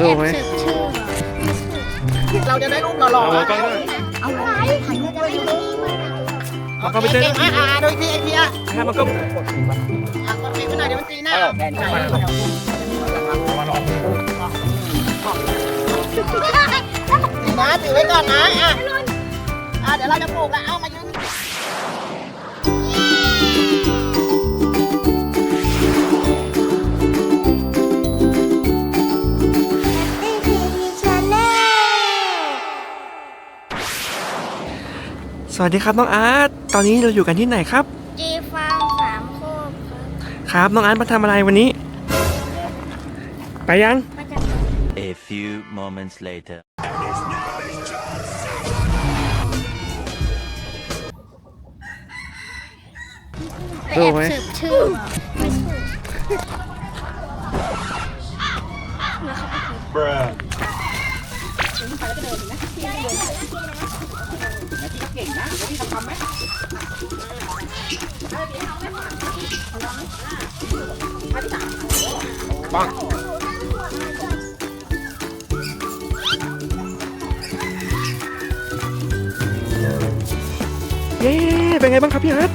ดูไหมสืบชื่อเราจะได้รูปหล่อเอาๆมากล้องด้วยเอาไว้ถ่ายรูปด้วยดิเอาเข้าไปเต้นเก่งมากอ่าโดยที่ไอเพียถ้ามันก็อะกดปีกไปหน่อยเดี๋ยวมันตีหน้าแทนใช่ถือนะถือไว้ก่อนนะอะอะเดี๋ยวเราจะปลูกแล้วเอามายื สวัสดีครับน้องอาร์ต ตอนนี้เราอยู่กันที่ไหนครับ จีฟาร์มสามโคกครับครับ น้องอาร์ตมาทำอะไรวันนี้ ไปยัง มาจาก A few moments later. ไปแอบสืบชื่อไม่ถูกเย้เป็นไงบ้างครับพี่อาร์ต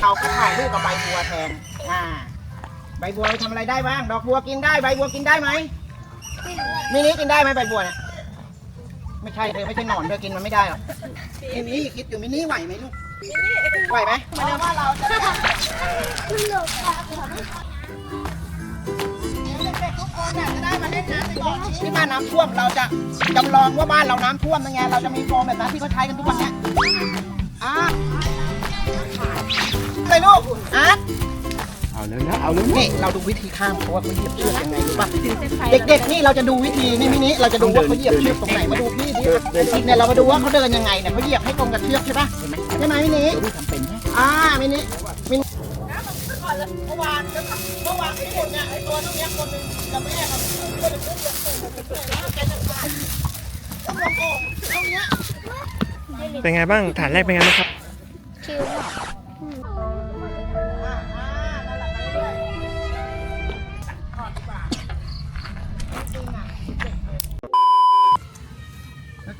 เอากระถ่ายรูปกับใบบัวแทนอ่า ใบบัวไปทำอะไรได้บ้าง ดอกบัวกินได้ใบบัวกินได้ไหมมินิกินได้ไหมใบบัวเนี่ยไม่ใช่เลยไม่ใช่หนอนด้วยกินมันไม่ได้หรอกมินิคิดอยู่มินิไหวไหมลูกไหวไหมมาเดี๋ยวว่าเราจะเด็กๆทุกคนเนี่ยจะได้มาเล่นน้ำในบ่อที่บ้านน้ำท่วมเราจะจำลองว่าบ้านเราน้ำท่วมยังไงเราจะมีโฟมแบบนั้นที่เขาใช้กันทุกวันเนี้ยอะไปลูกอะ เอาแล้วนะเอาแล้วนี่เราดูวิธีข้ามเพราะว่าเขาเหยียบเชือกยังไงรู้ป่ะเด็กๆนี่เราจะดูวิธีนี่มินิเราจะดูว่าเขาเหยียบเชือกตรงไหนมาดูพี่ดิเนี่ยเรามาดูว่าเขาเดินยังไงเนี่ยเขาเหยียบให้ตรงกับเชือกใช่ป่ะใช่ไหมมินิอ่ามินิมินิเมื่อวานเมื่อวานที่คนเนี่ยไอ้ตัวน้องเนี้ยคนหนึงกับแม่ครับก็เลยขึ้นเหยียบตูดแกจะตายต้องลงโอ่งตรงเนี้ยเป็นไงบ้างฐานแรกเป็นไงบ้างครับคิวบอก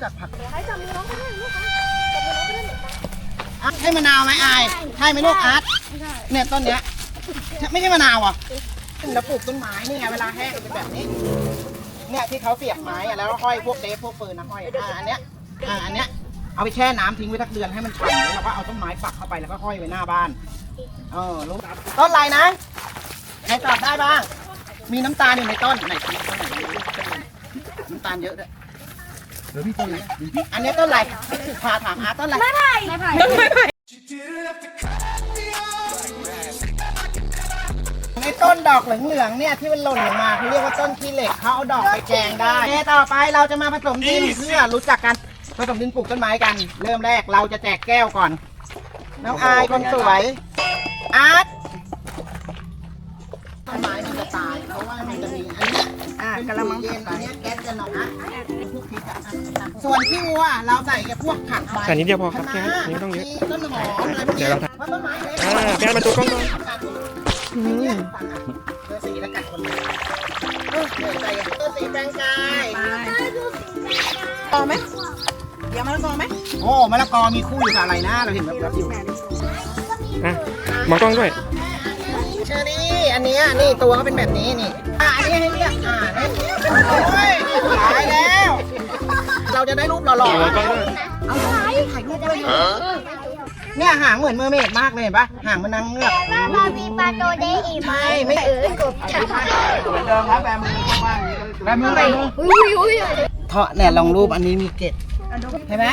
แล้วจัดผักให้จับมือน้องก็ได้ลูกอะให้มะนาวไหมอายใช่ไหมลูกอาร์ตเนี่ยต้นเนี้ยไม่ใช่มะนาวอะเราปลูกต้นไม้นี่ไงเวลาแห้งเป็นแบบนี้ เนี่ยที่เขาเสียบไม้อะแล้วห้อยพวกเดฟพวกปืนนะห้อยอ่าอันเนี้ยอ่าอันเนี้ยเอาไปแช่น้ำทิ้งไว้สักเดือนให้มันฉ่ำแล้วเราก็เอาต้นไม้ปักเข้าไปแล้วก็ห้อยไว้หน้าบ้านเออรู้ต้นอะไรนะใครตอบได้บ้าง มีน้ำตาลอยู่ในต้นไหนต้นไหนน้ำตาลเยอะด้วย เดี๋ยวพี่ต้นไหนอันเนี้ยต้นอะไรพาถามอาร์ตต้นอะไร ไม่ไผ่ไม่ไผ่ในต้นดอกเหลืองๆเนี่ยที่มันหล่นลงมาเขาเรียกว่าต้นขี้เหล็กเขาเอาดอกไปแกงได้โอเคต่อไปเราจะมาผสมดินเพื่อรู้จักกันผสมดินปลูกต้นไม้กัน เริ่มแรกเราจะแจกแก้วก่อน น้องอายคนสวยอาร์ตต้นไม้มันจะตายเพราะว่ามันจะมีอันเนี้ยอ่า กระมังเย็นอันเนี้ยแก๊สจะหนองนะพวกพริกอะส่วนขี้วัวเราใส่กับพวกผักใบใส่นิดเดียวพอครับแค่นี้ไม่ต้องเยอะต้นหอมอะไรพวกเดี๋นี้ยวเราทเพราะต้นไม้เล็กอ่าพี่อาร์ตมาดูกล้องก่อนอืมเบอร์สีแล้วกัดคนเลยเออเหนื่อยใจอะเบอร์สีแปลงกายต่อไหมเดี๋ยวมะละกอไหมโอ้มะละกอมีคู่อยู่กับอะไรนะเราเห็นแบบแบบๆอยู่อะมองกล้องด้วยเช อรี่อันเนี้ยนี่ตัวเขาเป็นแบบนี้นี่อะอันนี้ให้เรียกอ่านี่โอ้ยนี่ตายแล้ว เราจะได้รูปหล่อมองๆกล้องด้วยเอาถ่ายถ่ายรูปด้วยเนี่ยหางเหมือนเมอร์เมดมากเลยเห็นปะหางมันนางเงือกบาบีปาโตเดอีใช่ไม่เออกบฉาเหมือนเดิมครับแบมือว่างๆแบมือแบมืออุ้ยอุ้ยเทาะเนี่ยลองรูปอันนี้มีเกล็ดเห็นไหม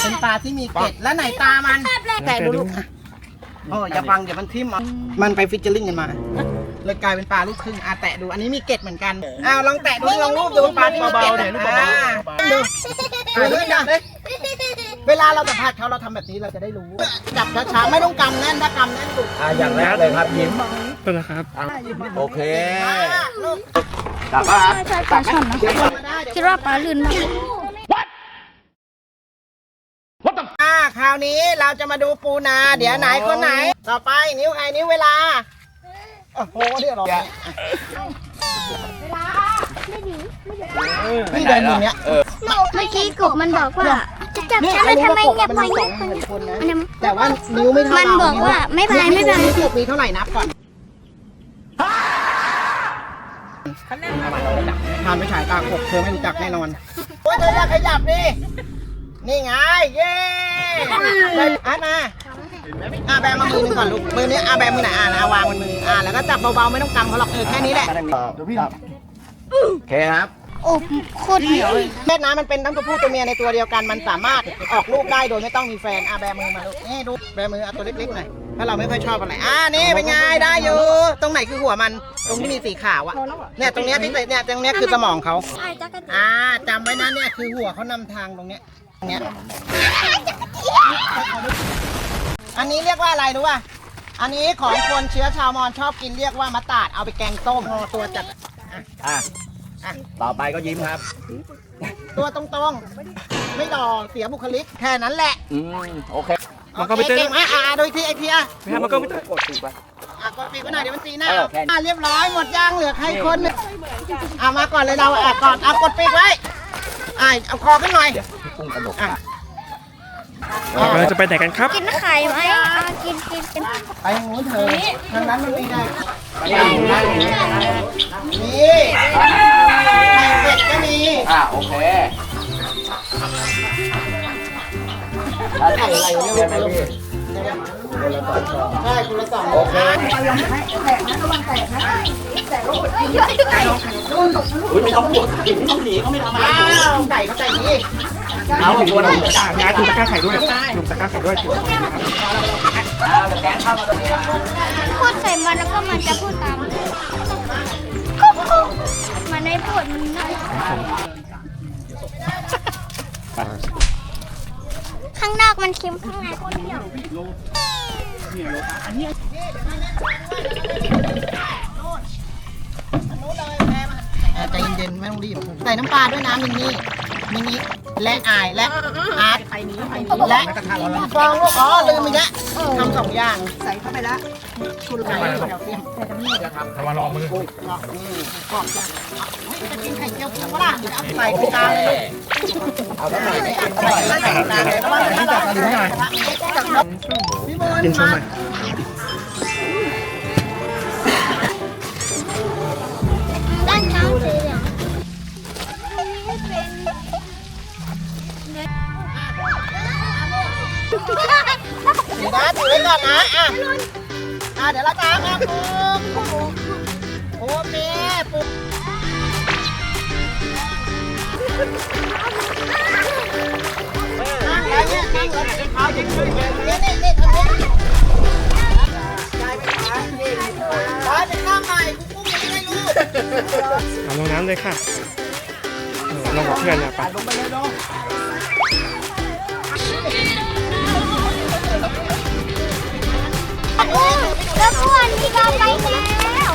เป็นปลาที่มีเกล็ดแล้วไหนตามันแต่ดูลูกอะโอ้อย่าฟังเดี๋ยวมันทิ่มเอามันไปฟิชเจอริ่งกันมา เลยกลายเป็นปลาลูกครึ่งอะแตะดูอันนี้มีเกล็ดเหมือนกันอ้าวลองแตะดูลองรูปดูปลาที่มีเกล็ดอะอ่าดูดูเรื่องนะเวลาเราสัมผัสเขาเราทำแบบนี้เราจะได้รู้จับช้าๆไม่ต้องกำแน่นถ้ากำแน่นดุอะอย่างแรกเลยครับยิ้มต้นนะครับโอเคลูกตักป่ะใช่ปลาช่อนนะเดี๋ยวก่อนมาได้เดี๋ยวคิดว่าปลาลื่นมากอ่าคราวนี้เราจะมาดูปูนา เดี๋ยวไหนคนไหน ต่อไปนิ้วใครนิ้วเวลา โอ้โหเดี๋ยวรอนี่เดินมุมเนี้ยเมื่อกี้กบมันบอกว่าจะจับนี่ฉันไอ้แล้วรู้ทำว่าไมกบเงียบมันไปมีสองหมื่นคนนะมันแต่ว่านิ้วไม่เท่ามันเราบอกว่าไม่เป็นไรไม่เป็นไรนิ้วกบมีเท่าไหร่นับก่อนทานไปฉายตากบเธอไม่รู้จักแน่นอนโอ้ยเธออยากขยับดินี่ไงเย้ได้อะมา อะแบมือมือหนึ่งก่อนลูกมือนี้อะแบมือไหนอะนะวางบนมืออะแล้วก็จับเบาๆไม่ต้องกำเขาหรอกเออแค่นี้แหละโอเคครับ โอ้โคตรเหนียวเลยเพศน้ำมันเป็นทั้งตัวผู้ตัวเมียในตัวเดียวกันมันสามารถออกลูกได้โดยไม่ต้องมีแฟนอะแบมือมาลูกนี่ดูแบมือเอาตัวเล็กๆหน่อยถ้าเราไม่ค่อยชอบอะไรอะนี่เป็นไงได้อยู่ ตรงไหนคือหัวมันตรงที่มีสีขาวอะเนี่ยตรงเนี้ยที่เนี่ยตรงเนี้ยคือสมองเขาใช่จักรจีอ่าจำไว้นะเนี่ยคือหัวเขานำทางตรงเนี้ยตรงเนี้ย อันนี้เรียกว่าอะไรรู้ป่ะ อันนี้ของคนเชื้อชาวมอญชอบกินเรียกว่า มะตาดเอาไปแกงต้มตัวจัดอะอะต่อไปก็ยิ้มครับ ตัวตรงๆ ไม่หล่อเสียบุคลิกแค่นั้นแหละ อืมโอเคมันก็ไม่โอเต้เคนเก่งมากอะอะโดยที่ไอเทียไปหามันก็ไม่เต้นกดถูกปะอะกดปีกไว้หน่อยเดี๋ยวมันตีหน้าเออแค่นี้อะเรียบร้อยหมดย่างเหลือใครคนหนึงอะมาก่อนเลยเราอะก่อนอะกดปีกไว้อะเอาคอขึ้นหน่อยกุ้งกระดกอะ เรากำลังจะไปไหนกันครับ กินไข่ไหมอะกินกินกินไปทางนู้นเถอะทางนั้นมันไม่ได้นี่นี่นี่ไข่เป็ดก็มีอะโอเคไข่อะไรเรียกใช่ว่าไหมพี่ใช่คุณละสองโอเคอุ้ยไม่ต้องปวดไม่ต้องหนีเขาไม่ทำอะไรอ้าวไก่เขาใจดี เอาตัวนั้นงานถูกตะกร้าไข่ด้วยถูกตะกร้าไข่ด้วยเอาแต่แกงเข้ามาตรงนี้พูดใส่มันแล้วก็มันจะพูดตามมันไม่พูดมันนั่งข้างนอกมันเค็มข้างในโคตรเปรี้ยวอะใจเย็นๆไม่ต้องรีบใส่น้ำปลาด้วยนะมินนี่ มินนี่และอายและอาร์ตและฟองลูกอ๋อลืมอีกแล้วทำสองอย่างใส่เข้าไปแล้วคุณไก่แคลเซียมระวังรอมือบอกนี่บอกจ้ะจะกินไข่เจียวกินก็ได้เดี๋ยวเอาใส่ไปตามเลยเอาสักหน่อยใส่ใส่ใส่ตามเลยเพราะว่าถ้าเราใส่พี่บอลกินชมห ถือนะถือไว้ก่อนนะอะอะเดี๋ยวเราตามมาปุ๊บโอเคปุ๊บนั่งแล้วเนี่ยนั่งแล้วเนี่ยเท้าจะขึ้นเนี่นี่นี่ทางนี้ยายไปขานี่ยายไปข้างใหม่กูกุ้งยังไม่รู้เอาลงน้ำเลยค่ะเออลงกับเพื่อนนะไปลงไปเลยลง แล้วพวนที่เราไปแล้ว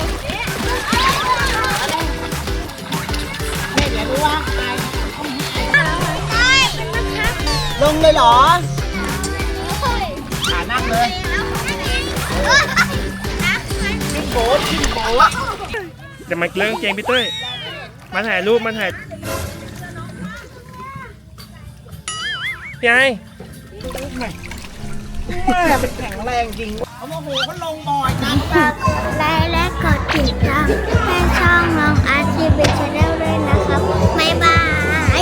นี่เดี๋ยวดูว่าใช่ลงเลยเหรอเฮ้ยขานั่งเลยขึ้นโบ๊ทขึ้นโบ๊ทเดี๋ยวมาเรื่องเกมพี่เต้ยมาถ่ายรูปมาถ่ายพี่ไอแม่เป็นแข็งแรงจริง เาโมโหเขาลงบ่อยนะฝากกไลค์และกดติดตามให้ช่องน้องอาร์ตทีวีชาแนลด้วยนะครับบ๊ายบาย